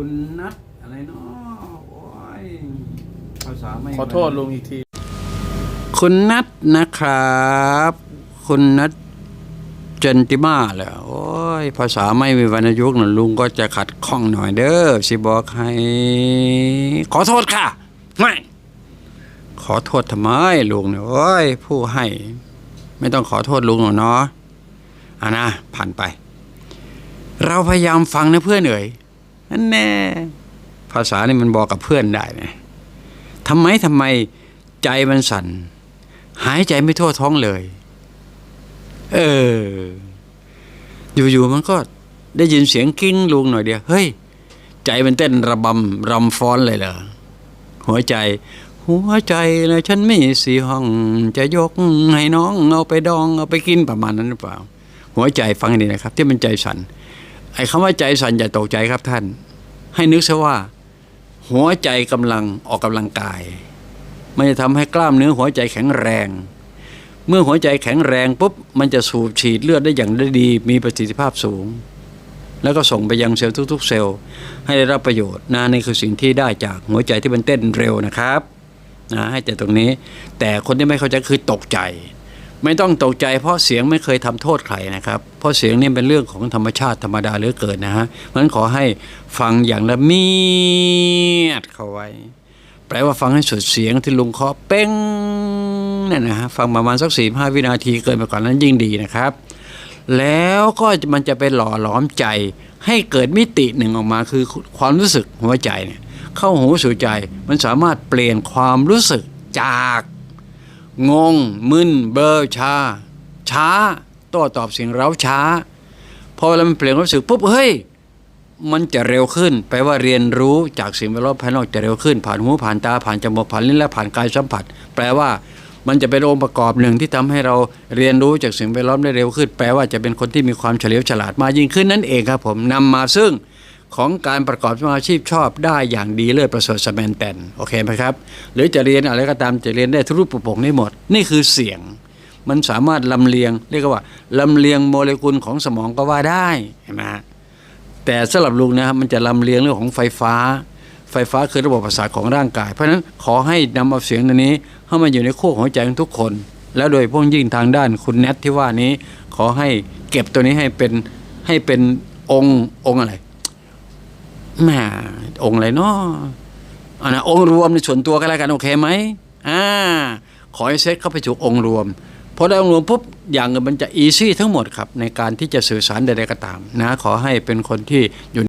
คุณนัทอะไรเนาะโอ้ยภาษาไม่ขอโทษลุงอีกที คุณนัทนะครับ คุณนัทเจนติมาเหรอโอ้ย ภาษาไม่มีวรรณยุกต์นะลุงก็จะขัดข้องหน่อยเด้อสิบอกให้ขอโทษค่ะ ไม่ ขอโทษทำไมลุงเนี่ยโอ้ย ผู้ให้ ไม่ต้องขอโทษลุงหรอกเนาะอะนะผ่านไป เราพยายามฟังนะเพื่อนเอ๋ย นั่นแน่ภาษานี่มันบอกกับเพื่อนได้นะทำไมทำไมใจมันสั่นหายใจไม่ทั่วท้องเลย เออ อยู่ๆมันก็ได้ยินเสียงกิ้งลุงหน่อยเดียว เฮ้ย ใจมันเต้นระบำรำฟ้อนเลยเหรอหัวใจ หัวใจนะฉันไม่สีห้อง จะยกให้น้อง เอาไปดอง เอาไปกินประมาณนั้นหรือเปล่า หัวใจฟังดีนะครับ ที่มันใจสั่น ไอ้คำว่าใจสั่นอย่าตกใจครับท่าน ให้นึกซะว่า หัวใจกำลังออกกำลังกาย มันจะทำให้กล้ามเนื้อหัวใจแข็งแรง เมื่อหัวใจแข็งแรงปุ๊บมันจะสูบฉีดเลือดได้อย่างได้ดี มีประสิทธิภาพสูง แล้วก็ส่งไปยังเซลล์ทุก ๆ เซลล์ให้ได้รับประโยชน์นะนี่คือสิ่งที่ได้จากหัวใจที่มันเต้นเร็วนะครับนะให้แต่ตรงนี้แต่คนที่ไม่เข้าใจคือตกใจ ไม่ต้องตกใจเพราะเสียงไม่เคยทำโทษใครนะครับ เพราะเสียงนี่เป็นเรื่องของธรรมชาติธรรมดาเหลือเกินนะฮะเพราะฉะนั้นขอให้ฟังอย่างละเมียดเข้าไว้ แปลว่าฟังให้สุดเสียงที่ลุงเคาะเป้งเนี่ยนะฮะฟังประมาณสักสี่ห้าวินาทีเกินไปกว่อนนั้นยิ่งดีนะครับ แล้วก็มันจะไปหล่อหลอมใจ ให้เกิดมิติหนึ่งออกมาคือความรู้สึกหัวใจเนี่ยเข้าหูสู่ใจมันสามารถเปลี่ยนความรู้สึกจาก งง มึน เบอร์ชา ช้าโต้ตอบสิ่งเร้าช้า พอเวลามันเปลี่ยนความรู้สึกปุ๊บเฮ้ยมันจะเร็วขึ้นแปลว่าเรียนรู้จากสิ่งแวดล้อมภายนอกจะเร็วขึ้น ผ่านหูผ่านตาผ่านจมูกผ่านลิ้นและผ่านกายสัมผัส แปลว่ามันจะเป็นองค์ประกอบหนึ่งที่ทำให้เราเรียนรู้จากสิ่งแวดล้อมได้เร็วขึ้น แปลว่าจะเป็นคนที่มีความเฉลียวฉลาดมากยิ่งขึ้นนั่นเองครับผมนำมาซึ่ง ของการประกอบอาชีพชอบได้อย่างดีเลิศประเสริฐสมนแตนโอเคไหมครับ หรือจะเรียนอะไรก็ตามจะเรียนได้ทุกรูปโปร่งได้หมด นี่คือเสียง มันสามารถลำเลียง เรียกว่าลำเลียงโมเลกุลของสมองก็ว่าได้เห็นไหมฮะแต่สำหรับลุงนะครับมันจะลำเลียงเรื่องของไฟฟ้า ไฟฟ้าคือระบบประสาทของร่างกาย เพราะฉะนั้นขอให้นำเอาเสียงตัวนี้เข้ามาอยู่ในขั้วหัวใจของทุกคน แล้วโดยเพ้องยิ่งทางด้านคุณแนทที่ว่านี้ ขอให้เก็บตัวนี้ให้เป็นให้เป็นองค์องค์อะไร แหมองค์อะไรเนาะอันนะองค์รวมในส่วนตัวก็แล้วกันโอเคไหมอ่าขอให้เซตเข้าไปสู่องค์รวมพอได้องค์รวมปุ๊บอย่างเงินมันจะอีซี่ทั้งหมดครับ ในการที่จะสื่อสารใดๆก็ตามนะขอให้เป็นคนที่อยู่